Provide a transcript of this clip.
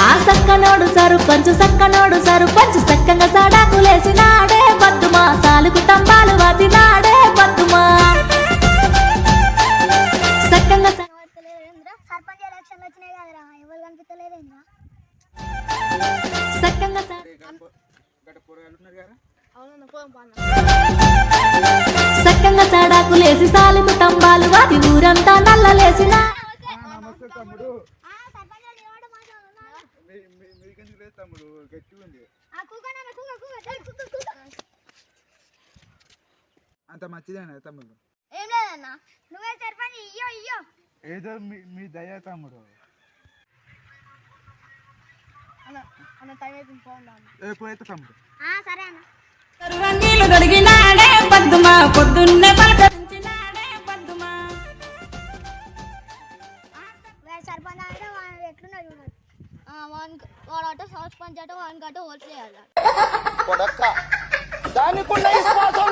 ఆ సక్కనోడు సరుపంచు సక్కనోడు సరుపంచు సక్కంగా సడాకులేసినాడే పద్దుమా సాలుకు తంబాలు వదినాడే పద్దుమా సక్కంగా సర్పంచ్ ఎలక్షన్లు వచ్చినాయి కదరా? ఎవరు కనిపించలేదేంద్రా సక్కంగా సక్కంగా సడాకులేసి సాలుకు తంబాలు వాది నమస్తే తమ్ముడు. మీకెందుకు లేదు తమ్ముడు గట్టి ఉంది. అంత మంచిదేనా తమ్ముడు. ఏం లేదన్నా నువ్వే సర్పంచ్ ఇయ్యో ఇయ్యో. ఏదో మీ మీ దయ తమ్ముడు. ఏ పోయితే తమ్ముడు. ఆ సరే అన్న. పద్దుమా పొద్దున్నే వాడు ఎట్లున్నాడు చూడండి వానికి వాడు అట సర్పంచ్ అట వానికి అట ఓట్లు చేయాలి. కొడక్క. విశ్వాసం